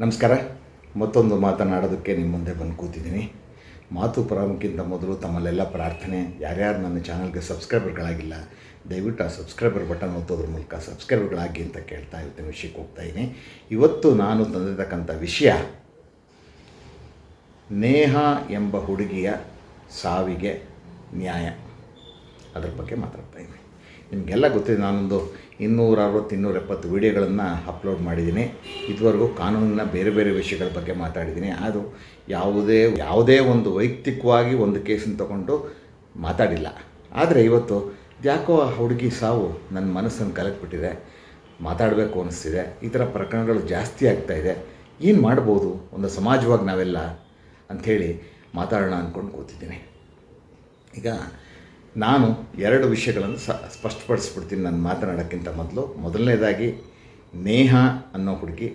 ನಮಸ್ಕಾರ. ಮತ್ತೊಂದು ಮಾತನಾಡೋದಕ್ಕೆ ನಿಮ್ಮ ಮುಂದೆ ಬಂದು ಕೂತಿದ್ದೀನಿ. ಮಾತು ಪ್ರಾರಂಭಕ್ಕಿಂತ ಮೊದಲು ತಮ್ಮಲ್ಲೆಲ್ಲ ಪ್ರಾರ್ಥನೆ. ಯಾರ್ಯಾರು ನನ್ನ ಚಾನಲ್ಗೆ ಸಬ್ಸ್ಕ್ರೈಬರ್ಗಳಾಗಿಲ್ಲ, ದಯವಿಟ್ಟು ಆ ಸಬ್ಸ್ಕ್ರೈಬರ್ ಬಟನ್ ಒತ್ತೋದ್ರ ಮೂಲಕ ಸಬ್ಸ್ಕ್ರೈಬರ್ಗಳಾಗಿ ಅಂತ ಕೇಳ್ತಾ ಇವತ್ತಿನ ವಿಷಯಕ್ಕೆ ಹೋಗ್ತಾ ಇದ್ದೀನಿ. ಇವತ್ತು ನಾನು ತಂದಿರತಕ್ಕಂಥ ವಿಷಯ, ನೇಹ ಎಂಬ ಹುಡುಗಿಯ ಸಾವಿಗೆ ನ್ಯಾಯ. ಅದ್ರ ಬಗ್ಗೆ ಮಾತಾಡ್ತಾ ಇದ್ದೀನಿ. ನಿಮಗೆಲ್ಲ ಗೊತ್ತಿದೆ ನಾನೊಂದು ಇನ್ನೂರ ಅರವತ್ತು, ಇನ್ನೂರ ಎಪ್ಪತ್ತು ವೀಡಿಯೋಗಳನ್ನು ಅಪ್ಲೋಡ್ ಮಾಡಿದ್ದೀನಿ. ಇದುವರೆಗೂ ಕಾನೂನಿನ ಬೇರೆ ಬೇರೆ ವಿಷಯಗಳ ಬಗ್ಗೆ ಮಾತಾಡಿದ್ದೀನಿ. ಅದು ಯಾವುದೇ ಯಾವುದೇ ಒಂದು ವೈಯಕ್ತಿಕವಾಗಿ ಒಂದು ಕೇಸನ್ನು ತಗೊಂಡು ಮಾತಾಡಿಲ್ಲ. ಆದರೆ ಇವತ್ತು ಯಾಕೋ ಆ ಹುಡುಗಿ ಸಾವು ನನ್ನ ಮನಸ್ಸನ್ನು ಕಲಕ್ಬಿಟ್ಟಿದೆ ಮಾತಾಡಬೇಕು ಅನಿಸ್ತಿದೆ. ಈ ಥರ ಪ್ರಕರಣಗಳು ಜಾಸ್ತಿ ಆಗ್ತಾಯಿದೆ ಏನು ಮಾಡ್ಬೋದು? ಒಂದು ಸಮಾಜವಾಗಿ ನಾವೆಲ್ಲ ಅಂಥೇಳಿ ಮಾತಾಡೋಣ ಅಂದ್ಕೊಂಡು ಕೂತಿದ್ದೀನಿ. ಈಗ ನಾನು ಎರಡು ವಿಷಯಗಳನ್ನು ಸ, ಸ್ಪಷ್ಟಪಡಿಸ್ಬಿಡ್ತೀನಿ ನಾನು ಮಾತನಾಡೋಕ್ಕಿಂತ ಮೊದಲು. ಮೊದಲನೇದಾಗಿ, ನೇಹ ಅನ್ನೋ ಹುಡುಗಿ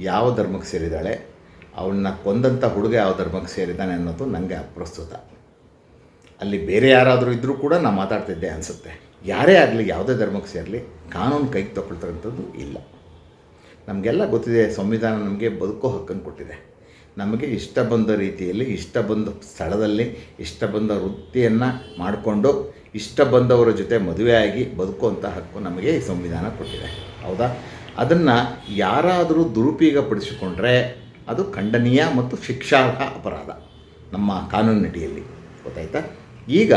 ಯಾವ ಧರ್ಮಕ್ಕೆ ಸೇರಿದ್ದಾಳೆ, ಅವಳನ್ನ ಕೊಂದಂಥ ಹುಡುಗ ಯಾವ ಧರ್ಮಕ್ಕೆ ಸೇರಿದ್ದಾನೆ ಅನ್ನೋದು ನನಗೆ ಅಪ್ರಸ್ತುತ. ಅಲ್ಲಿ ಬೇರೆ ಯಾರಾದರೂ ಇದ್ದರೂ ಕೂಡ ನಾನು ಮಾತಾಡ್ತಿದ್ದೆ ಅನಿಸುತ್ತೆ. ಯಾರೇ ಆಗಲಿ ಯಾವುದೇ ಧರ್ಮಕ್ಕೆ ಸೇರಲಿ, ಕಾನೂನು ಕೈಗೆ ತಗೊಳ್ತಕ್ಕಂಥದ್ದು ಇಲ್ಲ. ನಮಗೆಲ್ಲ ಗೊತ್ತಿದೆ, ಸಂವಿಧಾನ ನಮಗೆ ಬದುಕೋ ಹಕ್ಕನ್ನು ಕೊಟ್ಟಿದೆ. ನಮಗೆ ಇಷ್ಟ ಬಂದ ರೀತಿಯಲ್ಲಿ, ಇಷ್ಟ ಬಂದ ಸ್ಥಳದಲ್ಲಿ, ಇಷ್ಟ ಬಂದ ವೃತ್ತಿಯನ್ನು ಮಾಡಿಕೊಂಡು, ಇಷ್ಟ ಬಂದವರ ಜೊತೆ ಮದುವೆಯಾಗಿ ಬದುಕುವಂಥ ಹಕ್ಕು ನಮಗೆ ಈ ಸಂವಿಧಾನ ಕೊಟ್ಟಿದೆ. ಹೌದಾ? ಅದನ್ನು ಯಾರಾದರೂ ದುರುಪಯೋಗಪಡಿಸಿಕೊಂಡ್ರೆ ಅದು ಖಂಡನೀಯ ಮತ್ತು ಶಿಕ್ಷಾರ್ಹ ಅಪರಾಧ ನಮ್ಮ ಕಾನೂನಿನಡಿಯಲ್ಲಿ. ಗೊತ್ತಾಯ್ತಾ? ಈಗ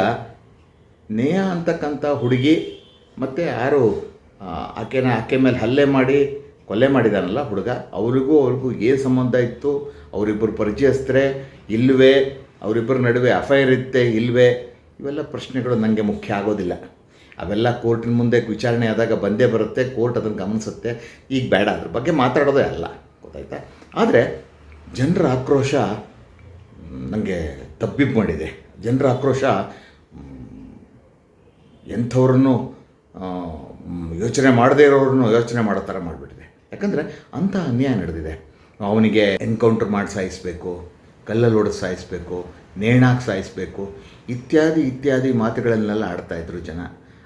ನೇಹ ಅಂತಕ್ಕಂಥ ಹುಡುಗಿ ಮತ್ತು ಯಾರು ಆಕೆನ ಆಕೆ ಮೇಲೆ ಹಲ್ಲೆ ಮಾಡಿ ಕೊಲೆ ಮಾಡಿದಾನಲ್ಲ ಹುಡುಗ, ಅವರಿಗೂ ಅವ್ರಿಗೂ ಏನು ಸಂಬಂಧ ಇತ್ತು? ಅವರಿಬ್ಬರು ಪರಿಚಯಸ್ಥರೇ ಇಲ್ಲವೇ ಅವರಿಬ್ಬರ ನಡುವೆ ಅಫೈರ್ ಇತ್ತೆ ಇಲ್ಲವೇ ಇವೆಲ್ಲ ಪ್ರಶ್ನೆಗಳು ನನಗೆ ಮುಖ್ಯ ಆಗೋದಿಲ್ಲ. ಅವೆಲ್ಲ ಕೋರ್ಟಿನ ಮುಂದೆ ವಿಚಾರಣೆ ಆದಾಗ ಬಂದೇ ಬರುತ್ತೆ, ಕೋರ್ಟ್ ಅದನ್ನು ಗಮನಿಸುತ್ತೆ. ಈಗ ಬೇಡ, ಅದ್ರ ಬಗ್ಗೆ ಮಾತಾಡೋದೇ ಅಲ್ಲ, ಗೊತ್ತಾಯ್ತಾ? ಆದರೆ ಜನರ ಆಕ್ರೋಶ ನನಗೆ ತಬ್ಬಿಬ್ಬು ಮಾಡಿದೆ. ಜನರ ಆಕ್ರೋಶ ಎಂಥವ್ರನ್ನು ಯೋಚನೆ ಮಾಡದೇ ಇರೋರನ್ನು ಯೋಚನೆ ಮಾಡೋ ಥರ ಮಾಡಿಬಿಟ್ಟಿದೆ ಯಾಕಂದರೆ ಅಂಥ ಅನ್ಯಾಯ ನಡೆದಿದೆ. ಅವನಿಗೆ ಎನ್ಕೌಂಟರ್ ಮಾಡಿ ಸಾಯಿಸ್ಬೇಕು ಕಲ್ಲಲ್ಲಿ ಹೊಡೆದು ಸಾಯಿಸಬೇಕು, ನೇಣಾಕಿ ಸಾಯಿಸ್ಬೇಕು, ಇತ್ಯಾದಿ ಇತ್ಯಾದಿ ಮಾತುಗಳನ್ನೆಲ್ಲ ಆಡ್ತಾಯಿದ್ರು ಜನ.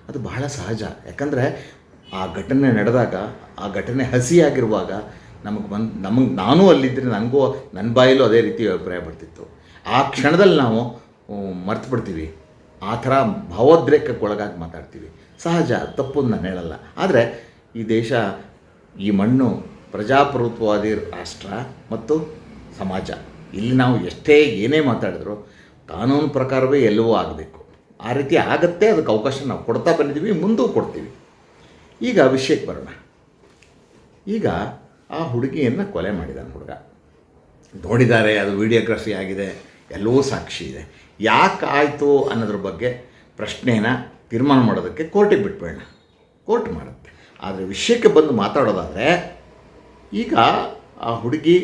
ಅದು ಬಹಳ ಸಹಜ. ಯಾಕಂದರೆ ಆ ಘಟನೆ ನಡೆದಾಗ, ಆ ಘಟನೆ ಹಸಿಯಾಗಿರುವಾಗ ನಮಗೆ ಬಂದು, ನಮಗೆ, ನಾನೂ ಅಲ್ಲಿದ್ದರೆ ನನಗೂ ನನ್ನ ಬಾಯಲ್ಲೂ ಅದೇ ರೀತಿ ಅಭಿಪ್ರಾಯ ಬರ್ತಿತ್ತು. ಆ ಕ್ಷಣದಲ್ಲಿ ನಾವು ಮರ್ತು ಬಿಡ್ತೀವಿ. ಆ ಥರ ಭಾವೋದ್ರೇಕಕ್ಕೆ ಒಳಗಾಗಿ ಮಾತಾಡ್ತೀವಿ. ಸಹಜ, ತಪ್ಪು ನಾನು ಹೇಳಲ್ಲ. ಆದರೆ ಈ ದೇಶ ಈ ಮಣ್ಣು ಪ್ರಜಾಪ್ರಭುತ್ವವಾದಿ ರಾಷ್ಟ್ರ ಮತ್ತು ಸಮಾಜ. ಇಲ್ಲಿ ನಾವು ಎಷ್ಟೇ ಏನೇ ಮಾತಾಡಿದ್ರು ಕಾನೂನು ಪ್ರಕಾರವೇ ಎಲ್ಲವೂ ಆಗಬೇಕು. ಆ ರೀತಿ ಆಗತ್ತೆ, ಅದಕ್ಕೆ ಅವಕಾಶ ನಾವು ಕೊಡ್ತಾ ಬಂದಿದ್ದೀವಿ, ಮುಂದೂ ಕೊಡ್ತೀವಿ. ಈಗ ವಿಷಯಕ್ಕೆ ಬರೋಣ. ಈಗ ಆ ಹುಡುಗಿಯನ್ನು ಕೊಲೆ ಮಾಡಿದಾನೆ ಹುಡುಗ. ನೋಡಿದ್ದಾರೆ ಅದು ವಿಡಿಯೋಗ್ರಫಿ ಆಗಿದೆ ಎಲ್ಲವೂ ಸಾಕ್ಷಿ ಇದೆ. ಯಾಕೆ ಆಯಿತು ಅನ್ನೋದ್ರ ಬಗ್ಗೆ ಪ್ರಶ್ನೆನ ತೀರ್ಮಾನ ಮಾಡೋದಕ್ಕೆ ಕೋರ್ಟಿಗೆ ಬಿಟ್ಬೇಡ ಕೋರ್ಟ್ ಮಾಡುತ್ತೆ. ಆದರೆ ವಿಷಯಕ್ಕೆ ಬಂದು ಮಾತಾಡೋದಾದರೆ, ಈಗ ಆ ಹುಡುಗಿ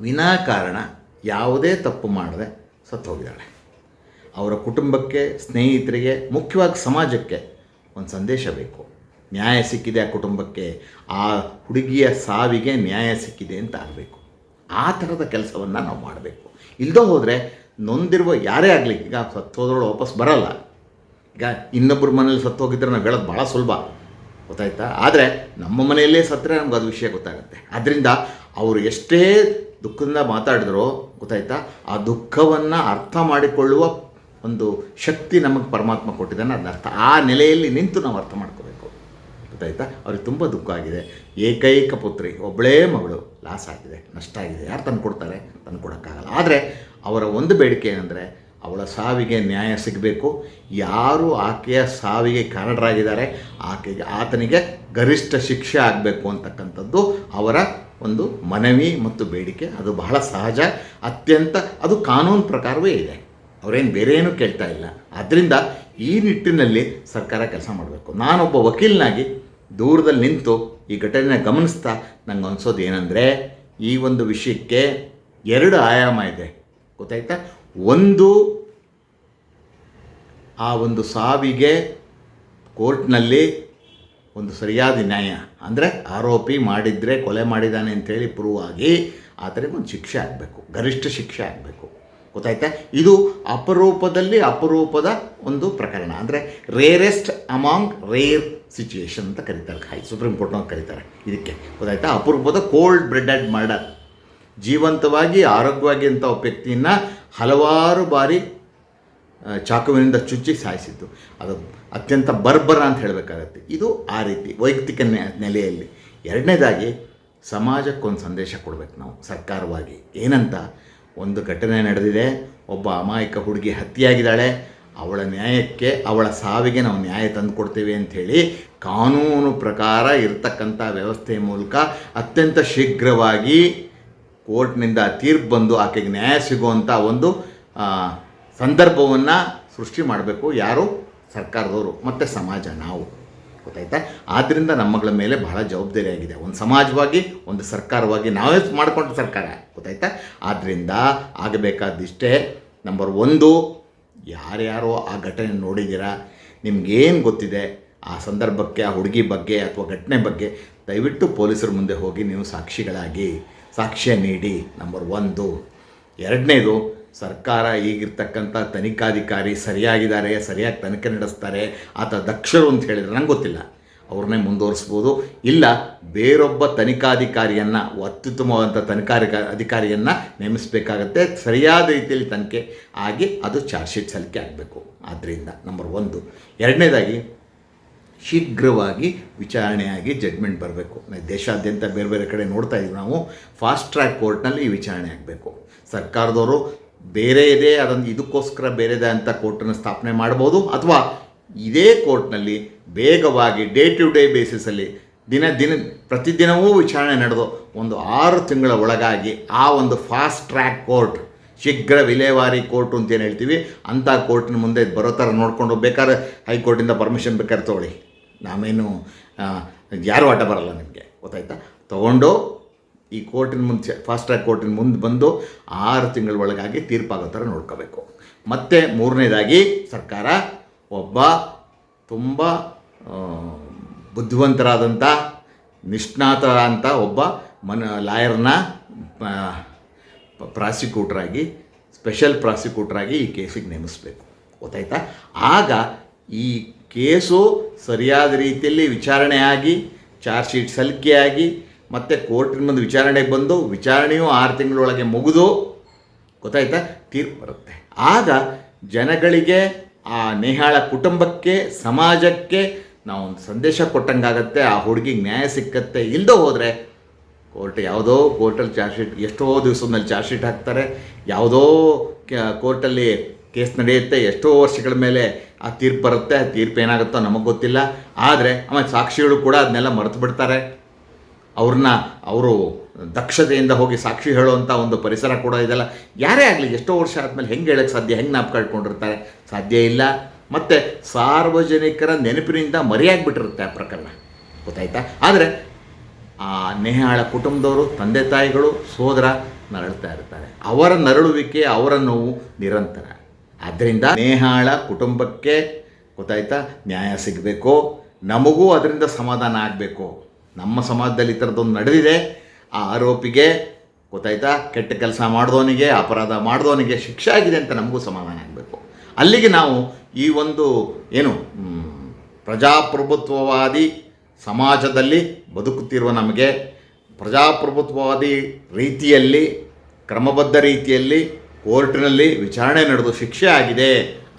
ವಿನಾಕಾರಣ ಯಾವುದೇ ತಪ್ಪು ಮಾಡದೆ ಸತ್ತು ಹೋಗಿದ್ದಾಳೆ ಅವರ ಕುಟುಂಬಕ್ಕೆ, ಸ್ನೇಹಿತರಿಗೆ, ಮುಖ್ಯವಾಗಿ ಸಮಾಜಕ್ಕೆ ಒಂದು ಸಂದೇಶ ಬೇಕು. ನ್ಯಾಯ ಸಿಕ್ಕಿದೆ ಆ ಕುಟುಂಬಕ್ಕೆ, ಆ ಹುಡುಗಿಯ ಸಾವಿಗೆ ನ್ಯಾಯ ಸಿಕ್ಕಿದೆ ಅಂತ ಆಗಬೇಕು. ಆ ಥರದ ಕೆಲಸವನ್ನು ನಾವು ಮಾಡಬೇಕು. ಇಲ್ಲದೋ ಹೋದರೆ ನೊಂದಿರುವ ಯಾರೇ ಆಗಲಿ, ಈಗ ಸತ್ತು ಹೋದ್ರೊಳು ವಾಪಸ್ ಬರಲ್ಲ. ಈಗ ಇನ್ನೊಬ್ಬರ ಮನೇಲಿ ಸತ್ತು ಹೋಗಿದ್ರೆ ನಾವು ಹೇಳೋದು ಭಾಳ ಸುಲಭ. ಗೊತ್ತಾಯ್ತಾ? ಆದರೆ ನಮ್ಮ ಮನೆಯಲ್ಲೇ ಸತ್ತರೆ ನಮ್ಗೆ ಅದು ವಿಷಯ ಗೊತ್ತಾಗುತ್ತೆ. ಆದ್ದರಿಂದ ಅವರು ಎಷ್ಟೇ ದುಃಖದಿಂದ ಮಾತಾಡಿದ್ರು ಗೊತ್ತಾಯ್ತಾ? ಆ ದುಃಖವನ್ನು ಅರ್ಥ ಮಾಡಿಕೊಳ್ಳುವ ಒಂದು ಶಕ್ತಿ ನಮಗೆ ಪರಮಾತ್ಮ ಕೊಟ್ಟಿದ್ದಾನೆ. ಅದನ್ನ ಅರ್ಥ ಆ ನೆಲೆಯಲ್ಲಿ ನಿಂತು ನಾವು ಅರ್ಥ ಮಾಡ್ಕೋಬೇಕು. ಗೊತ್ತಾಯ್ತಾ? ಅವ್ರಿಗೆ ತುಂಬ ದುಃಖ ಆಗಿದೆ. ಏಕೈಕ ಪುತ್ರಿ ಒಬ್ಬಳೇ ಮಗಳು ಲಾಸ್ ಆಗಿದೆ, ನಷ್ಟ ಆಗಿದೆ. ಯಾರು ತಂದು ಕೊಡ್ತಾರೆ? ತಂದು ಕೊಡೋಕ್ಕಾಗಲ್ಲ. ಆದರೆ ಅವರ ಒಂದು ಬೇಡಿಕೆ ಏನಂದರೆ ಅವಳ ಸಾವಿಗೆ ನ್ಯಾಯ ಸಿಗಬೇಕು. ಯಾರು ಆಕೆಯ ಸಾವಿಗೆ ಕಾರಣರಾಗಿದ್ದಾರೆ, ಆಕೆಗೆ, ಆತನಿಗೆ ಗರಿಷ್ಠ ಶಿಕ್ಷೆ ಆಗಬೇಕು ಅಂತಕ್ಕಂಥದ್ದು ಅವರ ಒಂದು ಮನವಿ ಮತ್ತು ಬೇಡಿಕೆ. ಅದು ಬಹಳ ಸಹಜ, ಅತ್ಯಂತ, ಅದು ಕಾನೂನು ಪ್ರಕಾರವೇ ಇದೆ. ಅವರೇನು ಬೇರೆ ಏನೂ ಕೇಳ್ತಾ ಇಲ್ಲ. ಆದ್ದರಿಂದ ಈ ನಿಟ್ಟಿನಲ್ಲಿ ಸರ್ಕಾರ ಕೆಲಸ ಮಾಡಬೇಕು. ನಾನೊಬ್ಬ ವಕೀಲನಾಗಿ ದೂರದಲ್ಲಿ ನಿಂತು ಈ ಘಟನೆನ ಗಮನಿಸ್ತಾ ನಂಗೆ ಅನಿಸೋದು ಏನಂದರೆ, ಈ ಒಂದು ವಿಷಯಕ್ಕೆ ಎರಡು ಆಯಾಮ ಇದೆ. ಗೊತ್ತಾಯ್ತಾ? ಒಂದು ಆ ಒಂದು ಸಾವಿಗೆ ಕೋರ್ಟ್ನಲ್ಲಿ ಒಂದು ಸರಿಯಾದ ನ್ಯಾಯ. ಅಂದರೆ ಆರೋಪಿ ಮಾಡಿದರೆ, ಕೊಲೆ ಮಾಡಿದ್ದಾನೆ ಅಂಥೇಳಿ ಪ್ರೂವ್ ಆಗಿ ಆತನಿಗೆ ಒಂದು ಶಿಕ್ಷೆ ಆಗಬೇಕು, ಗರಿಷ್ಠ ಶಿಕ್ಷೆ ಆಗಬೇಕು. ಗೊತ್ತಾಯ್ತಾ? ಇದು ಅಪರೂಪದಲ್ಲಿ ಅಪರೂಪದ ಒಂದು ಪ್ರಕರಣ. ಅಂದರೆ ರೇರೆಸ್ಟ್ ಅಮಾಂಗ್ ರೇರ್ ಸಿಚುಯೇಷನ್ ಅಂತ ಕರೀತಾರೆ. ಹೈ ಸುಪ್ರೀಂ ಕೋರ್ಟ್ನವ್ರು ಕರೀತಾರೆ ಇದಕ್ಕೆ. ಗೊತ್ತಾಯ್ತಾ? ಅಪರೂಪದ ಕೋಲ್ಡ್ ಬ್ರೆಡೆಡ್ ಮರ್ಡರ್ ಜೀವಂತವಾಗಿ, ಆರೋಗ್ಯವಾಗಿ ಅಂತ ವ್ಯಕ್ತಿಯನ್ನು ಹಲವಾರು ಬಾರಿ ಚಾಕುವಿನಿಂದ ಚುಚ್ಚಿ ಸಾಯಿಸಿದ್ದು. ಅದು ಅತ್ಯಂತ ಬರ್ಬರ ಅಂತ ಹೇಳಬೇಕಾಗತ್ತೆ. ಇದು ಆ ರೀತಿ, ವೈಯಕ್ತಿಕ ನೆಲೆಯಲ್ಲಿ. ಎರಡನೇದಾಗಿ, ಸಮಾಜಕ್ಕೊಂದು ಸಂದೇಶ ಕೊಡಬೇಕು ನಾವು, ಸರ್ಕಾರವಾಗಿ. ಏನಂತ? ಒಂದು ಘಟನೆ ನಡೆದಿದೆ, ಒಬ್ಬ ಅಮಾಯಕ ಹುಡುಗಿ ಹತ್ಯೆಯಾಗಿದ್ದಾಳೆ, ಅವಳ ನ್ಯಾಯಕ್ಕೆ, ಅವಳ ಸಾವಿಗೆ ನಾವು ನ್ಯಾಯ ತಂದು ಕೊಡ್ತೇವೆ ಅಂಥೇಳಿ ಕಾನೂನು ಪ್ರಕಾರ ಇರತಕ್ಕಂಥ ವ್ಯವಸ್ಥೆಯ ಮೂಲಕ ಅತ್ಯಂತ ಶೀಘ್ರವಾಗಿ ಕೋರ್ಟ್ನಿಂದ ತೀರ್ಪು ಬಂದು ಆಕೆಗೆ ನ್ಯಾಯ ಸಿಗುವಂಥ ಒಂದು ಸಂದರ್ಭವನ್ನು ಸೃಷ್ಟಿ ಮಾಡಬೇಕು ಯಾರು? ಸರ್ಕಾರದವರು, ಮತ್ತು ಸಮಾಜ, ನಾವು. ಗೊತ್ತಾಯ್ತಾ? ಆದ್ದರಿಂದ ನಮ್ಮಗಳ ಮೇಲೆ ಬಹಳ ಜವಾಬ್ದಾರಿಯಾಗಿದೆ ಒಂದು ಸಮಾಜವಾಗಿ, ಒಂದು ಸರ್ಕಾರವಾಗಿ ನಾವೇ ಮಾಡಿಕೊಂಡು ಸರ್ಕಾರ. ಗೊತ್ತಾಯ್ತಾ? ಆದ್ದರಿಂದ ಆಗಬೇಕಾದಿಷ್ಟೇ ನಂಬರ್ ಒಂದು, ಯಾರ್ಯಾರೋ ಆ ಘಟನೆ ನೋಡಿದ್ದೀರಾ? ನಿಮ್ಗೇನು ಗೊತ್ತಿದೆ? ಆ ಸಂದರ್ಭಕ್ಕೆ, ಆ ಹುಡುಗಿ ಬಗ್ಗೆ ಅಥವಾ ಘಟನೆ ಬಗ್ಗೆ ದಯವಿಟ್ಟು ಪೊಲೀಸರ ಮುಂದೆ ಹೋಗಿ ನೀವು ಸಾಕ್ಷಿಗಳಾಗಿ. ಸಾಕ್ಷ್ಯ ನೀಡಿ. ನಂಬರ್ ಒಂದು. ಎರಡನೇದು, ಸರ್ಕಾರ ಈಗಿರ್ತಕ್ಕಂಥ ತನಿಖಾಧಿಕಾರಿ ಸರಿಯಾಗಿದ್ದಾರೆ, ಸರಿಯಾಗಿ ತನಿಖೆ ನಡೆಸ್ತಾರೆ. ಆತ ದಕ್ಷರು ಅಂತ ಹೇಳಿದ್ರೆ ನಂಗೆ ಗೊತ್ತಿಲ್ಲ. ಅವ್ರನ್ನೇ ಮುಂದುವರಿಸ್ಬೋದು. ಇಲ್ಲ, ಬೇರೊಬ್ಬ ತನಿಖಾಧಿಕಾರಿಯನ್ನು ಅತ್ಯುತ್ತಮವಾದಂಥ ತನಿಖಾಧಿಕ, ಅಧಿಕಾರಿಯನ್ನು ನೇಮಿಸಬೇಕಾಗತ್ತೆ. ಸರಿಯಾದ ರೀತಿಯಲ್ಲಿ ತನಿಖೆ ಆಗಿ ಅದು ಚಾರ್ಜ್ ಶೀಟ್ ಸಲ್ಲಿಕೆ ಆಗಬೇಕು. ಆದ್ದರಿಂದ ನಂಬರ್ ಒಂದು. ಎರಡನೇದಾಗಿ ಶೀಘ್ರವಾಗಿ ವಿಚಾರಣೆಯಾಗಿ ಜಡ್ಮೆಂಟ್ ಬರಬೇಕು. ದೇಶಾದ್ಯಂತ ಬೇರೆ ಬೇರೆ ಕಡೆ ನೋಡ್ತಾ ಇದ್ದೀವಿ ನಾವು ಫಾಸ್ಟ್ ಟ್ರ್ಯಾಕ್ ಕೋರ್ಟ್ನಲ್ಲಿ ಈ ವಿಚಾರಣೆ ಆಗಬೇಕು. ಸರ್ಕಾರದವರು ಬೇರೆ ಇದೆ, ಅದೊಂದು ಇದಕ್ಕೋಸ್ಕರ ಬೇರೆದೆ ಅಂತ ಕೋರ್ಟನ್ನು ಸ್ಥಾಪನೆ ಮಾಡ್ಬೋದು, ಅಥವಾ ಇದೇ ಕೋರ್ಟ್ನಲ್ಲಿ ಬೇಗವಾಗಿ ಡೇ ಟು ಡೇ ಬೇಸಿಸಲ್ಲಿ ದಿನ ದಿನ, ಪ್ರತಿದಿನವೂ ವಿಚಾರಣೆ ನಡೆದು ಒಂದು ಆರು ತಿಂಗಳ ಒಳಗಾಗಿ ಆ ಒಂದು ಫಾಸ್ಟ್ ಟ್ರ್ಯಾಕ್ ಕೋರ್ಟ್ ಶೀಘ್ರ ವಿಲೇವಾರಿ ಕೋರ್ಟು ಅಂತ ಏನು ಹೇಳ್ತೀವಿ, ಅಂಥ ಕೋರ್ಟಿನ ಮುಂದೆ ಬರೋ ಥರ ನೋಡಿಕೊಂಡು ಬೇಕಾದ್ರೆ ಹೈಕೋರ್ಟಿಂದ ಪರ್ಮಿಷನ್ ಬೇಕಾದ್ರೆ ತೊಗೊಳ್ಳಿ. ನಾವೇನು ಯಾರೂ ಆಟ ಬರಲ್ಲ ನಿಮಗೆ, ಗೊತ್ತಾಯ್ತಾ? ತೊಗೊಂಡು ಈ ಕೋರ್ಟಿನ ಮುಂದೆ ಫಾಸ್ಟ್ ಟ್ರ್ಯಾಕ್ ಕೋರ್ಟಿನ ಮುಂದೆ ಬಂದು ಆರು ತಿಂಗಳ ಒಳಗಾಗಿ ತೀರ್ಪಾಗೋ ಥರ ನೋಡ್ಕೋಬೇಕು. ಮತ್ತು ಮೂರನೇದಾಗಿ ಸರ್ಕಾರ ಒಬ್ಬ ತುಂಬ ಬುದ್ಧಿವಂತರಾದಂಥ ನಿಷ್ಣಾತ ಅಂತ ಒಬ್ಬ ಮನ, ಲಾಯರ್ನ ಪ್ರಾಸಿಕ್ಯೂಟ್ರಾಗಿ, ಸ್ಪೆಷಲ್ ಪ್ರಾಸಿಕ್ಯೂಟ್ರಾಗಿ ಈ ಕೇಸಿಗೆ ನೇಮಿಸಬೇಕು. ಗೊತ್ತಾಯ್ತಾ? ಆಗ ಈ ಕೇಸು ಸರಿಯಾದ ರೀತಿಯಲ್ಲಿ ವಿಚಾರಣೆ ಆಗಿ ಚಾರ್ಜ್ ಶೀಟ್ ಸಲ್ಲಿಕೆಯಾಗಿ, ಮತ್ತು ಕೋರ್ಟಿನ ಮುಂದೆ ವಿಚಾರಣೆಗೆ ಬಂದು, ವಿಚಾರಣೆಯು ಆರು ತಿಂಗಳೊಳಗೆ ಮುಗಿದು, ಗೊತ್ತಾಯ್ತಾ? ತೀರ್ಪು ಬರುತ್ತೆ. ಆಗ ಜನಗಳಿಗೆ ಆ ನೇಹಾಳ ಕುಟುಂಬಕ್ಕೆ, ಸಮಾಜಕ್ಕೆ ನಾವು ಒಂದು ಸಂದೇಶ ಕೊಟ್ಟಂಗಾಗತ್ತೆ, ಆ ಹುಡುಗಿಗೆ ನ್ಯಾಯ ಸಿಕ್ಕತ್ತೆ. ಇಲ್ಲದೆ ಹೋದರೆ ಕೋರ್ಟ್ ಯಾವುದೋ ಕೋರ್ಟಲ್ಲಿ ಚಾರ್ಜ್ ಶೀಟ್, ಎಷ್ಟೋ ದಿವಸದಲ್ಲಿ ಚಾರ್ಜ್ ಶೀಟ್ ಹಾಕ್ತಾರೆ. ಯಾವುದೋ ಕೋರ್ಟಲ್ಲಿ ಕೇಸ್ ನಡೆಯುತ್ತೆ, ಎಷ್ಟೋ ವರ್ಷಗಳ ಮೇಲೆ ಆ ತೀರ್ಪು ಬರುತ್ತೆ, ಆ ತೀರ್ಪು ಏನಾಗುತ್ತೋ ನಮಗೆ ಗೊತ್ತಿಲ್ಲ. ಆದರೆ ಆಮೇಲೆ ಸಾಕ್ಷಿಗಳು ಕೂಡ ಅದನ್ನೆಲ್ಲ ಮರೆತು ಬಿಡ್ತಾರೆ. ಅವ್ರನ್ನ, ಅವರು ದಕ್ಷತೆಯಿಂದ ಹೋಗಿ ಸಾಕ್ಷಿ ಹೇಳುವಂಥ ಒಂದು ಪರಿಸರ ಕೂಡ ಇದೆಲ್ಲ. ಯಾರೇ ಆಗಲಿ, ಎಷ್ಟೋ ವರ್ಷ ಆದಮೇಲೆ ಹೆಂಗೆ ಹೇಳೋಕ್ಕೆ ಸಾಧ್ಯ, ಹೆಂಗೆ ನಾಪ್ಕಾಡ್ಕೊಂಡಿರ್ತಾರೆ? ಸಾಧ್ಯ ಇಲ್ಲ. ಮತ್ತು ಸಾರ್ವಜನಿಕರ ನೆನಪಿನಿಂದ ಮರೆಯಾಗಿಬಿಟ್ಟಿರುತ್ತೆ ಆ ಪ್ರಕರಣ. ಗೊತ್ತಾಯ್ತಾ? ಆದರೆ ಆ ನೇಹಾಳ ಕುಟುಂಬದವರು, ತಂದೆ ತಾಯಿಗಳು, ಸೋದರ ನರಳ್ತಾ ಇರ್ತಾರೆ. ಅವರ ನರಳುವಿಕೆ, ಅವರ ನೋವು ನಿರಂತರ. ಆದ್ದರಿಂದ ನೇಹಾಳ ಕುಟುಂಬಕ್ಕೆ ಗೊತ್ತಾಯ್ತಾ ನ್ಯಾಯ ಸಿಗಬೇಕು. ನಮಗೂ ಅದರಿಂದ ಸಮಾಧಾನ ಆಗಬೇಕು. ನಮ್ಮ ಸಮಾಜದಲ್ಲಿ ಈ ಥರದ್ದೊಂದು ನಡೆದಿದೆ. ಆ ಆರೋಪಿಗೆ ಗೊತ್ತಾಯ್ತಾ ಕೆಟ್ಟ ಕೆಲಸ ಮಾಡಿದವನಿಗೆ, ಅಪರಾಧ ಮಾಡಿದವನಿಗೆ ಶಿಕ್ಷೆ ಆಗಿದೆ ಅಂತ ನಮಗೂ ಸಮಾಧಾನ ಆಗಬೇಕು. ಅಲ್ಲಿಗೆ ನಾವು ಈ ಒಂದು ಏನು ಪ್ರಜಾಪ್ರಭುತ್ವವಾದಿ ಸಮಾಜದಲ್ಲಿ ಬದುಕುತ್ತಿರುವ ನಮಗೆ ಪ್ರಜಾಪ್ರಭುತ್ವವಾದಿ ರೀತಿಯಲ್ಲಿ, ಕ್ರಮಬದ್ಧ ರೀತಿಯಲ್ಲಿ ಕೋರ್ಟಿನಲ್ಲಿ ವಿಚಾರಣೆ ನಡೆದು ಶಿಕ್ಷೆ ಆಗಿದೆ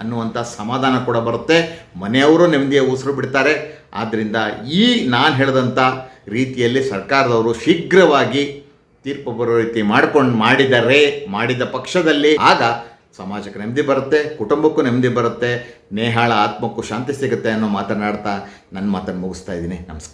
ಅನ್ನುವಂಥ ಸಮಾಧಾನ ಕೂಡ ಬರುತ್ತೆ. ಮನೆಯವರು ನೆಮ್ಮದಿಯ ಉಸಿರು ಬಿಡ್ತಾರೆ. ಆದ್ದರಿಂದ ಈ ನಾನು ಹೇಳಿದಂಥ ರೀತಿಯಲ್ಲಿ ಸರ್ಕಾರದವರು ಶೀಘ್ರವಾಗಿ ತೀರ್ಪು ಬರೋ ರೀತಿ ಮಾಡ್ಕೊಂಡು ಮಾಡಿದರೆ, ಮಾಡಿದ ಪಕ್ಷದಲ್ಲಿ ಆಗ ಸಮಾಜಕ್ಕೆ ನೆಮ್ಮದಿ ಬರುತ್ತೆ, ಕುಟುಂಬಕ್ಕೂ ನೆಮ್ಮದಿ ಬರುತ್ತೆ, ನೇಹಾಳ ಆತ್ಮಕ್ಕೂ ಶಾಂತಿ ಸಿಗುತ್ತೆ ಅನ್ನೋ ಮಾತನಾಡ್ತಾ ನನ್ನ ಮಾತನ್ನು ಮುಗಿಸ್ತಾ ಇದ್ದೀನಿ. ನಮಸ್ಕಾರ.